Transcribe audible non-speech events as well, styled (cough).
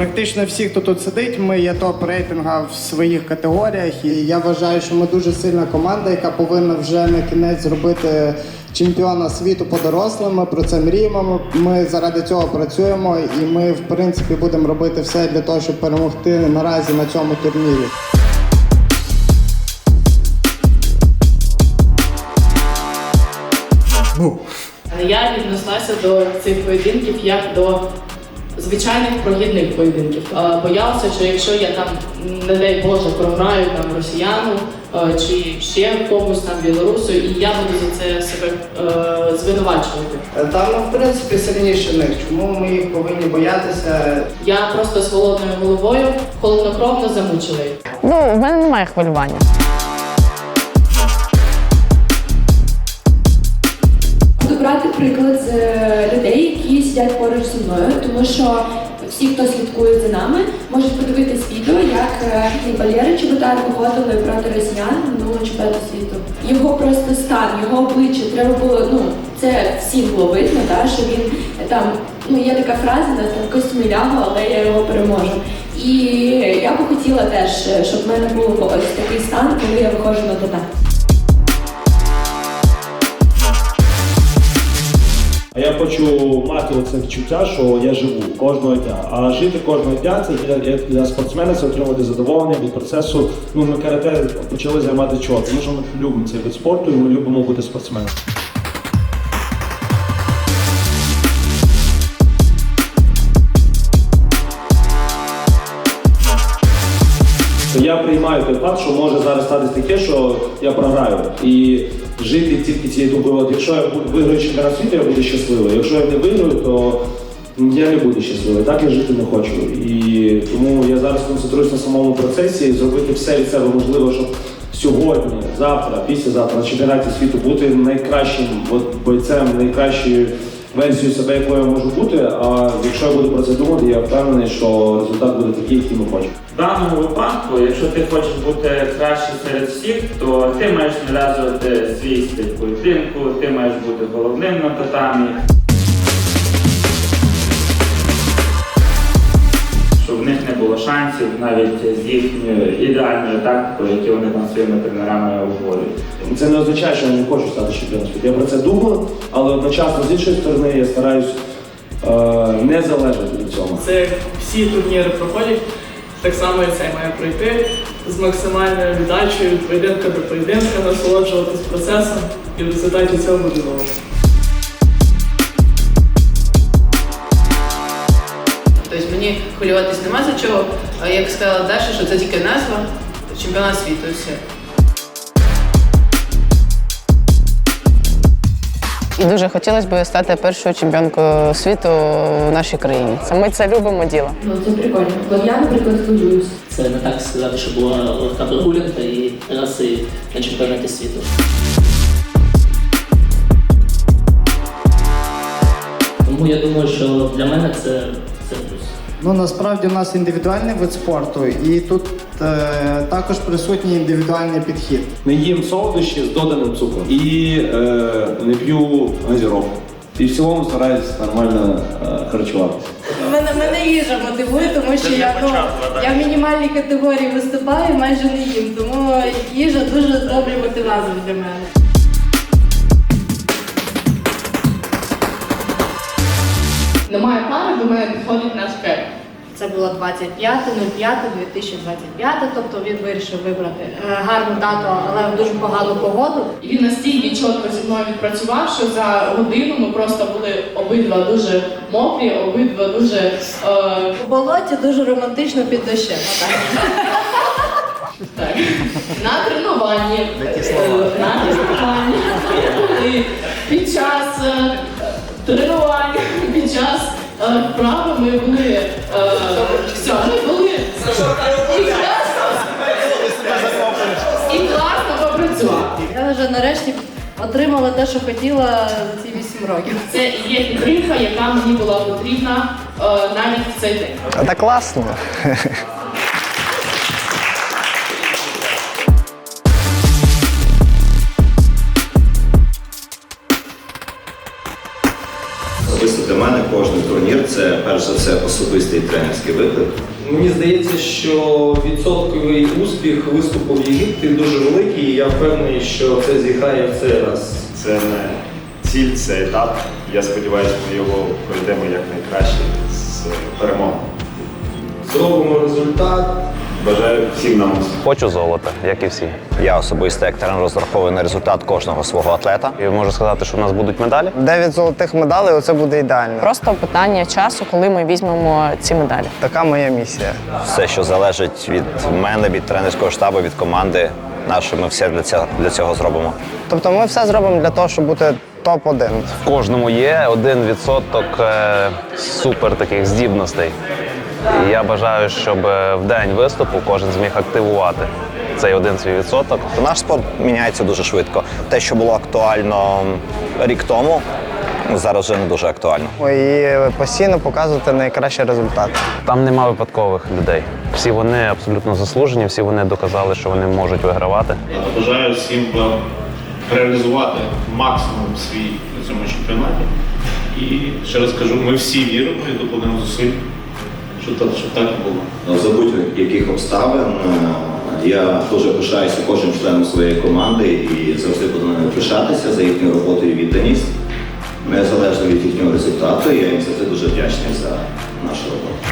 Практично всі, хто тут сидить, ми є топ рейтинга в своїх категоріях. І я вважаю, що ми дуже сильна команда, яка повинна вже на кінець зробити чемпіона світу по дорослим. Ми про це мріємо. Ми заради цього працюємо, і ми, в принципі, будемо робити все для того, щоб перемогти наразі на цьому турнірі. Я віднеслася до цих поєдинків як до звичайних прогідних поєдинків. Е, Боялася, що якщо я там, не дай Боже, програю там росіяну е, чи ще комусь там білорусу, і я буду за це себе е, звинувачувати. Там, ну, в принципі, сильніше них. Чому ми їх повинні боятися? Я просто з холодною головою холоднокровно замучила їх. Ну, в мене немає хвилювання. Брати приклад з е, сидять поруч зі мною, тому що всі, хто слідкує за нами, можуть подивитись відео, як е, Валєра Чеботар виходили проти росіян на минулому чемпіонаті світу. Його просто стан, його обличчя треба було. Ну це всім було видно, та що він там. Ну є така фраза, нас там костюмі лягу, але я його переможу. І я би хотіла теж, е, щоб в мене був ось такий стан, коли я виходжу на татамі. А я хочу мати оце відчуття, що я живу кожного дня. А жити кожного дня це для, для спортсмена це отримати задоволення від процесу. Ну ми карате почали займати чого? Тому що ми любимо цей вид спорту і ми любимо бути спортсменом. Я приймаю той факт, що може зараз статися таке, що я програю. І жити тільки цією думкою, от якщо я виграю чемпіонат світу, я буду щасливий. Якщо я не виграю, то я не буду щасливий. Так я жити не хочу. І тому я зараз концентруюсь на самому процесі, і зробити все від себе можливо, щоб сьогодні, завтра, післязавтра на чемпіонаті світу бути найкращим бойцем, найкращою версією себе, якою я можу бути. А якщо я буду про це думати, я впевнений, що результат буде такий, який ми хочемо. В даному випадку, якщо ти хочеш бути кращий серед всіх, то ти маєш нав'язувати свій стиль поєдинку, ти маєш бути головним на татамі. Шансів навіть з їхньою ідеальною тактикою, які вони там своїми тренерами обговорюють. Це не означає, що я не хочу стати чемпіоном світу. Я про це думаю, але одночасно з іншої сторони я стараюсь е, не залежати від цього. Це всі турніри проходять, так само і цей має пройти з максимальною віддачею від поєдинка до поєдинка, насолоджуватись процесом і в результаті цього буде добре. Хвилюватись нема за чого. А як сказала Даша, що це тільки назва чемпіонат світу і все. І дуже хотілося б стати першою чемпіонкою світу в нашій країні. Ми це любимо діло. Ну це прикольно. От я, наприклад, хвилююсь. Це не так сказати, що була легка прогулянка і раз і на чемпіонаті світу. Тому я думаю, що для мене це. Ну насправді у нас індивідуальний вид спорту, і тут е, також присутній індивідуальний підхід. Не їм солодощі з доданим цукром і е, не п'ю газіровку. І в цілому стараюсь нормально е, харчуватися. Мене, мене їжа мотивує, тому що я, ну, я в мінімальній категорії виступаю, майже не їм. Тому їжа дуже добрий мотиватор для мене. Немає пари, до мене підходить наш кеп. Це було 25.05.2025, тобто він вирішив вибрати е, гарну дату, але в дуже погану погоду. І він настільки чітко зі мною відпрацював, що за годину ми просто були обидва дуже мокрі, обидва дуже е, У болоті дуже романтично під дощем. (laughs) так, на тренуванні. На тренуванні. Вправи ми були. е, Все, ми були. І класно, і попрацював. Я вже нарешті отримала те, що хотіла за ці 8 років. Це є підтримка, яка мені була потрібна е, навіть в цей день. Це класно. Тренерський виклик. Мені здається, що відсотковий успіх виступу в Єгипті дуже великий, і я впевнений, що це зіграє в цей раз. Це не ціль, це етап. Я сподіваюся, ми його пройдемо якнайкраще з перемогою. Зробимо результат. Бажаю всім нам успіху. Хочу золота, як і всі. Я особисто як тренер розраховую на результат кожного свого атлета. І можу сказати, що в нас будуть медалі. Дев'ять золотих медалей оце буде ідеально. Просто питання часу, коли ми візьмемо ці медалі. Така моя місія. Все, що залежить від мене, від тренерського штабу, від команди нашої, ми все для цього, для цього зробимо. Тобто ми все зробимо для того, щоб бути топ-1. В кожному є один відсоток е, супер таких здібностей. І я бажаю, щоб е, в день виступу кожен зміг активувати цей один свій відсоток. Наш спорт міняється дуже швидко. Те, що було актуально рік тому, зараз вже не дуже актуально. І постійно показувати найкращий результат. Там нема випадкових людей. Всі вони абсолютно заслужені, всі вони доказали, що вони можуть вигравати. Бажаю всім вам реалізувати максимум свій на цьому чемпіонаті. І ще раз кажу, ми всі віримо і докладемо зусиль, щоб так, щоб так було. За будь-яких обставин е, я дуже пишаюся кожним членом своєї команди і завжди буду ними пишатися за їхню роботу і відданість. Незалежно від їхнього результату, я їм завжди дуже вдячний за нашу роботу.